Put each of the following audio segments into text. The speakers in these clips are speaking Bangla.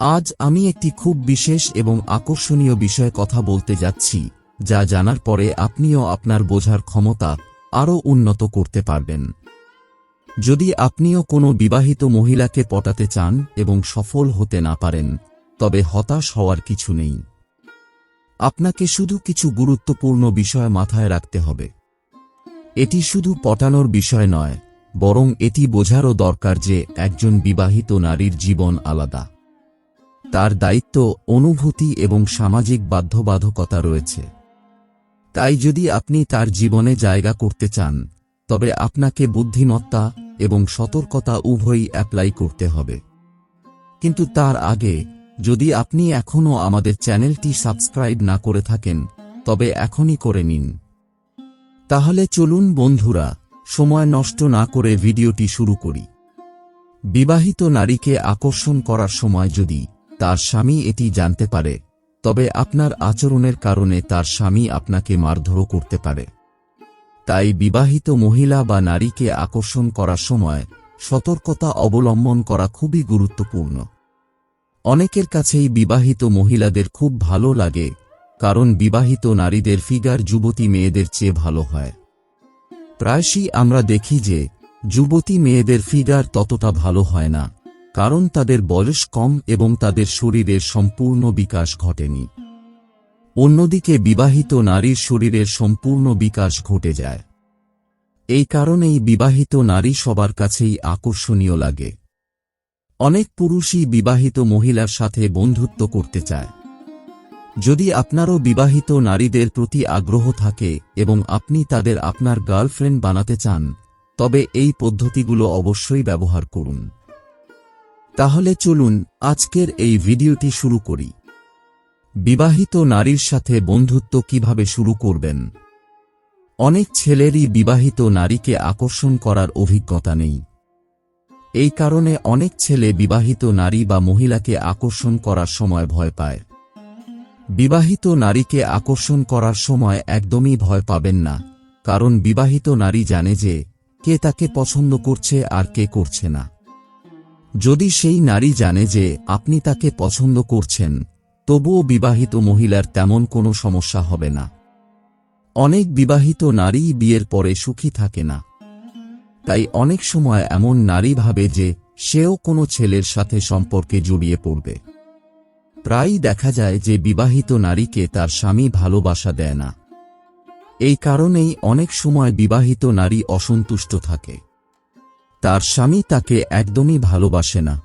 আজ আমি একটি খুব বিশেষ এবং আকর্ষণীয় বিষয়ে কথা বলতে যাচ্ছি, যা জানার পরে আপনিও আপনার বোঝার ক্ষমতা আরও উন্নত করতে পারবেন। যদি আপনিও কোনো বিবাহিত মহিলাকে পটাতে চান এবং সফল হতে না পারেন, তবে হতাশ হওয়ার কিছু নেই। আপনাকে শুধু কিছু গুরুত্বপূর্ণ বিষয় মাথায় রাখতে হবে। এটি শুধু পটানোর বিষয় নয়, বরং এটি বোঝারও দরকার যে একজন বিবাহিত নারীর জীবন আলাদা। তার দায়িত্ব অনুভূতি এবং সামাজিক বাধ্যবাধকতা রয়েছে। তাই যদি আপনি তার জীবনে জায়গা করতে চান, তবে আপনাকে বুদ্ধিমত্তা এবং সতর্কতা উভয়ই অ্যাপ্লাই করতে হবে। কিন্তু তার আগে, যদি আপনি এখনও আমাদের চ্যানেলটি সাবস্ক্রাইব না করে থাকেন, তবে এখনই করে নিন। তাহলে চলুন বন্ধুরা, সময় নষ্ট না করে ভিডিওটি শুরু করি। বিবাহিত নারীকে আকর্ষণ করার সময় যদি তার স্বামী এটি জানতে পারে, তবে আপনার আচরণের কারণে তার স্বামী আপনাকে মারধরও করতে পারে। তাই বিবাহিত মহিলা বা নারীকে আকর্ষণ করার সময় সতর্কতা অবলম্বন করা খুবই গুরুত্বপূর্ণ। অনেকের কাছেই বিবাহিত মহিলাদের খুব ভালো লাগে, কারণ বিবাহিত নারীদের ফিগার যুবতী মেয়েদের চেয়ে ভালো হয়। প্রায়শই আমরা দেখি যে, যুবতী মেয়েদের ফিগার ততটা ভালো হয় না। কারণ তাদের বয়স কম এবং তাদের শরীরের সম্পূর্ণ বিকাশ ঘটেনি। অন্যদিকে বিবাহিত নারীর শরীরের সম্পূর্ণ বিকাশ ঘটে যায়। এই কারণেই বিবাহিত নারী সবার কাছেই আকর্ষণীয় লাগে। অনেক পুরুষই বিবাহিত মহিলার সাথে বন্ধুত্ব করতে চায়। যদি আপনারও বিবাহিত নারীদের প্রতি আগ্রহ থাকে এবং আপনি তাদের আপনার গার্লফ্রেন্ড বানাতে চান, তবে এই পদ্ধতিগুলো অবশ্যই ব্যবহার করুন। তাহলে চলুন আজকের এই ভিডিওটি শুরু করি। বিবাহিত নারীর সাথে বন্ধুত্ব কীভাবে শুরু করবেন? অনেক ছেলেরই বিবাহিত নারীকে আকর্ষণ করার অভিজ্ঞতা নেই। এই কারণে অনেক ছেলে বিবাহিত নারী বা মহিলাকে আকর্ষণ করার সময় ভয় পায়। বিবাহিত নারীকে আকর্ষণ করার সময় একদমই ভয় পাবেন না, কারণ বিবাহিত নারী জানে যে কে তাকে পছন্দ করছে আর কে করছে না। যদি সেই নারী জানে যে আপনি তাকে পছন্দ করছেন, তবুও বিবাহিত মহিলার তেমন কোনো সমস্যা হবে না। অনেক বিবাহিত নারী বিয়ের পরে সুখী থাকে না। তাই অনেক সময় এমন নারী ভাবে যে সেও কোনো ছেলের সাথে সম্পর্কে জড়িয়ে পড়বে। প্রায়ই দেখা যায় যে বিবাহিত নারীকে তার স্বামী ভালোবাসা দেয় না। এই কারণেই অনেক সময় বিবাহিত নারী অসন্তুষ্ট থাকে। তার স্বামী তাকে একদমই ভালোবাসে না।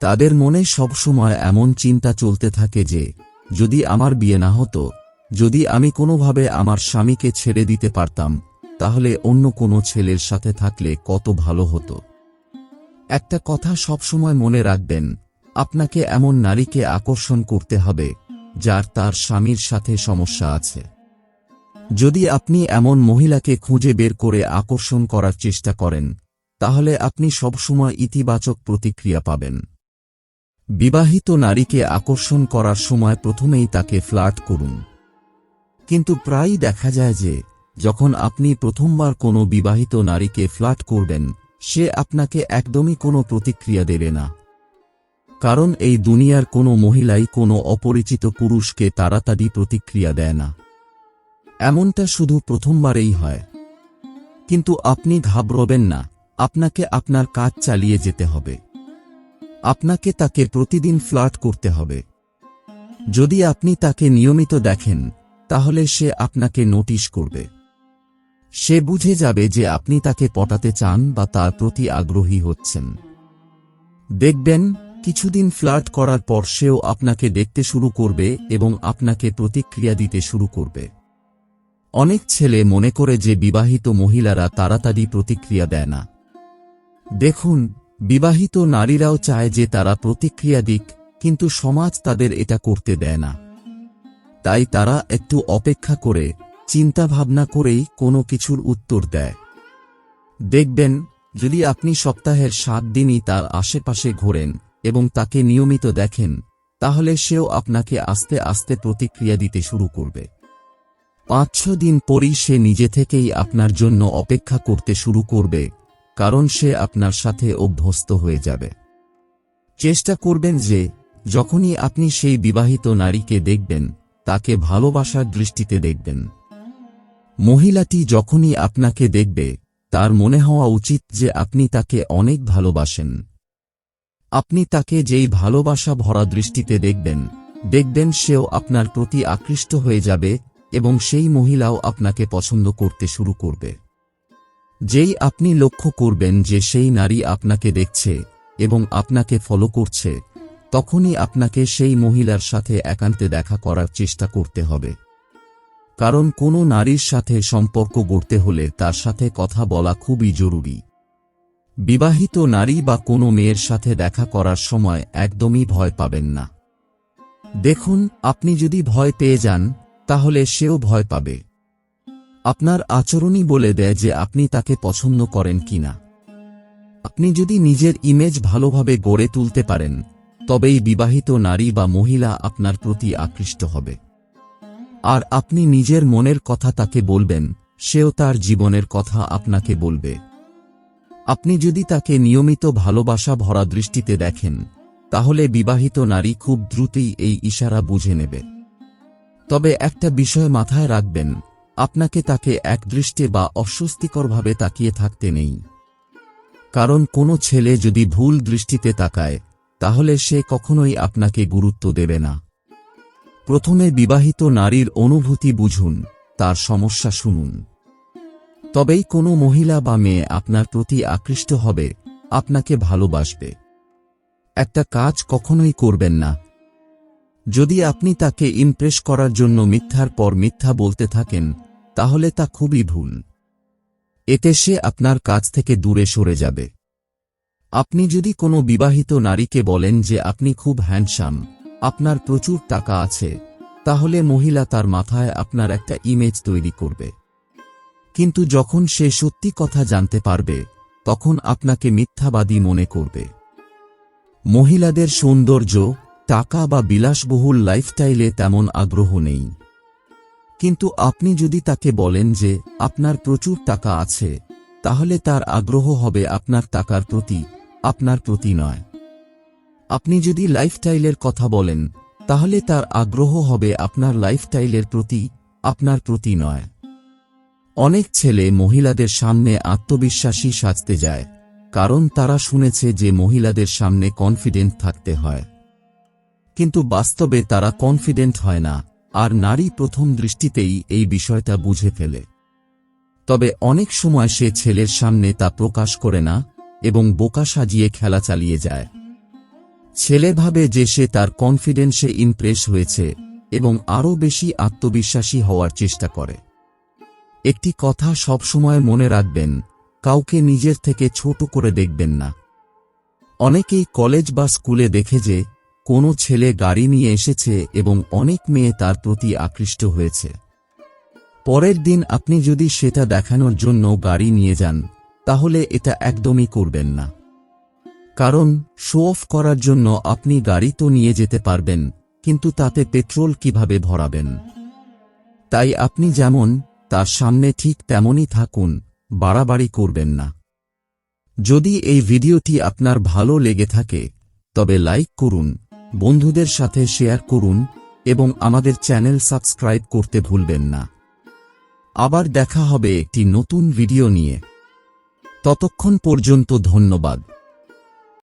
তাদের মনে সবসময় এমন চিন্তা চলতে থাকে যে, যদি আমার বিয়ে না হতো, যদি আমি কোনোভাবে আমার স্বামীকে ছেড়ে দিতে পারতাম, তাহলে অন্য কোনো ছেলের সাথে থাকলে কত ভালো হতো। একটা কথা সবসময় মনে রাখবেন, আপনাকে এমন নারীকে আকর্ষণ করতে হবে, যার তার স্বামীর সাথে সমস্যা আছে। যদি আপনি এমন মহিলাকে খুঁজে বের করে আকর্ষণ করার চেষ্টা করেন তাহলে আপনি সবসময় ইতিবাচক প্রতিক্রিয়া পাবেন। বিবাহিত নারীকে আকর্ষণ করার সময় প্রথমেই তাকে ফ্লার্ট করুন। কিন্তু প্রায়ই দেখা যায় যে, যখন আপনি প্রথমবার কোনো বিবাহিত নারীকে ফ্লার্ট করবেন, সে আপনাকে একদমই কোনো প্রতিক্রিয়া দেবে না। কারণ এই দুনিয়ার কোনো মহিলাই কোনো অপরিচিত পুরুষকে তাড়াতাড়ি প্রতিক্রিয়া দেয় না। এমনটা শুধু প্রথমবারেই হয়। কিন্তু আপনি ঘাবড়বেন না। আপনাকে আপনার কাজ চালিয়ে যেতে হবে। আপনাকে তাকে প্রতিদিন ফ্লার্ট করতে হবে। যদি আপনি তাকে নিয়মিত দেখেন, তাহলে সে আপনাকে নোটিশ করবে। সে বুঝে যাবে যে আপনি তাকে পটাতে চান বা তার প্রতি আগ্রহী হচ্ছেন। দেখবেন, কিছুদিন ফ্লার্ট করার পর সেও আপনাকে দেখতে শুরু করবে এবং আপনাকে প্রতিক্রিয়া দিতে শুরু করবে। অনেক ছেলে মনে করে যে বিবাহিত মহিলারা তাড়াতাড়ি প্রতিক্রিয়া দেয় না। দেখুন, বিবাহিত নারীরাও চায় যে তারা প্রতিক্রিয়া দিক, কিন্তু সমাজ তাদের এটা করতে দেয় না। তাই তারা একটু অপেক্ষা করে চিন্তা ভাবনা করেই কোনো কিছুর উত্তর দেয়। দেখবেন, যদি আপনি সপ্তাহের সাত দিনই তার আশেপাশে ঘোরেন এবং তাকে নিয়মিত দেখেন, তাহলে সেও আপনাকে আস্তে আস্তে প্রতিক্রিয়া দিতে শুরু করবে। পাঁচ ছ দিন পরই সে নিজে থেকেই আপনার জন্য অপেক্ষা করতে শুরু করবে কারণ সে আপনার সাথে অভ্যস্ত হয়ে যাবে। চেষ্টা করবেন যে, যখনই আপনি সেই বিবাহিত নারীকে দেখবেন, তাকে ভালোবাসার দৃষ্টিতে দেখবেন। মহিলাটি যখনই আপনাকে দেখবে, তার মনে হওয়া উচিত যে আপনি তাকে অনেক ভালোবাসেন। আপনি তাকে যেই ভালোবাসা ভরা দৃষ্টিতে দেখবেন দেখবেন সেও আপনার প্রতি আকৃষ্ট হয়ে যাবে এবং সেই মহিলাও আপনাকে পছন্দ করতে শুরু করবে। যেই আপনি লক্ষ্য করবেন যে সেই নারী আপনাকে দেখছে এবং আপনাকে ফলো করছে, তখনই আপনাকে সেই মহিলার সাথে একান্তে দেখা করার চেষ্টা করতে হবে। কারণ কোনো নারীর সাথে সম্পর্ক গড়তে হলে তার সাথে কথা বলা খুবই জরুরি। বিবাহিত নারী বা কোনো মেয়ের সাথে দেখা করার সময় একদমই ভয় পাবেন না। দেখুন, আপনি যদি ভয় পেয়ে যান, তাহলে সেও ভয় পাবে। আপনার আচরণই বলে দেয় যে আপনি তাকে পছন্দ করেন কিনা। আপনি যদি নিজের ইমেজ ভালোভাবে গড়ে তুলতে পারেন, তবেই বিবাহিত নারী বা মহিলা আপনার প্রতি আকৃষ্ট হবে। আর আপনি নিজের মনের কথা তাকে বলবেন, সেও তার জীবনের কথা আপনাকে বলবে। আপনি যদি তাকে নিয়মিত ভালোবাসা ভরা দৃষ্টিতে দেখেন, তাহলে বিবাহিত নারী খুব দ্রুতই এই ইশারা বুঝে নেবে। তবে একটা বিষয় মাথায় রাখবেন আপনাকে তাকে একদৃষ্টে বা অস্বস্তিকরভাবে তাকিয়ে থাকতে নেই। কারণ কোনো ছেলে যদি ভুল দৃষ্টিতে তাকায়, তাহলে সে কখনোই আপনাকে গুরুত্ব দেবে না। প্রথমে বিবাহিত নারীর অনুভূতি বুঝুন, তার সমস্যা শুনুন। তবেই কোনো মহিলা বা মেয়ে আপনার প্রতি আকৃষ্ট হবে, আপনাকে ভালোবাসবে। একটা কাজ কখনোই করবেন না। যদি আপনি তাকে ইমপ্রেস করার জন্য মিথ্যার পর মিথ্যা বলতে থাকেন তাহলে তা খুবই ভুল। এতে সে আপনার কাছ থেকে দূরে সরে যাবে। আপনি যদি কোনো বিবাহিত নারীকে বলেন যে আপনি খুব হ্যান্ডসাম আপনার প্রচুর টাকা আছে, তাহলে মহিলা তার মাথায় আপনার একটা ইমেজ তৈরি করবে। কিন্তু যখন সে সত্যি কথা জানতে পারবে, তখন আপনাকে মিথ্যাবাদী মনে করবে। মহিলাদের সৌন্দর্য, টাকা বা বিলাসবহুল লাইফস্টাইলে তেমন আগ্রহ নেই। কিন্তু আপনি যদি তাকে বলেন যে, আপনার প্রচুর টাকা আছে, তাহলে তার আগ্রহ হবে আপনার টাকার প্রতি, আপনার প্রতি নয়। আপনি যদি লাইফস্টাইলের কথা বলেন, তাহলে তার আগ্রহ হবে আপনার লাইফস্টাইলের প্রতি, আপনার প্রতি নয়। অনেক ছেলে মহিলাদের সামনে আত্মবিশ্বাসী সাজতে যায়, কারণ তারা শুনেছে যে মহিলাদের সামনে কনফিডেন্ট থাকতে হয়। কিন্তু বাস্তবে তারা কনফিডেন্ট হয় না। আর নারী প্রথম দৃষ্টিতেই এই বিষয়টা বুঝে ফেলে। তবে অনেক সময় সে ছেলের সামনে তা প্রকাশ করে না এবং বোকা সাজিয়ে খেলা চালিয়ে যায়। ছেলে ভাবে যে সে তার কনফিডেন্সে ইমপ্রেস হয়েছে এবং আরও বেশি আত্মবিশ্বাসী হওয়ার চেষ্টা করে। একটি কথা সবসময় মনে রাখবেন, কাউকে নিজের থেকে ছোট করে দেখবেন না। অনেকেই কলেজ বা স্কুলে দেখে যে কোনো ছেলে গাড়ি নিয়ে এসেছে এবং অনেক মেয়ে তার প্রতি আকৃষ্ট হয়েছে। পরের দিন আপনি যদি সেটা দেখানোর জন্য গাড়ি নিয়ে যান, তাহলে এটা একদমই করবেন না। কারণ, শো অফ করার জন্য আপনি গাড়ি তো নিয়ে যেতে পারবেন, কিন্তু তাতে পেট্রোল কীভাবে ভরাবেন? তাই আপনি যেমন, তার সামনে ঠিক তেমনই থাকুন, বাড়াবাড়ি করবেন না। যদি এই ভিডিওটি আপনার ভালো লেগে থাকে, তবে লাইক করুন। বন্ধুদের সাথে শেয়ার করুন এবং আমাদের চ্যানেল সাবস্ক্রাইব করতে ভুলবেন না। আবার দেখা হবে একটি নতুন ভিডিও নিয়ে। ততক্ষণ পর্যন্ত ধন্যবাদ।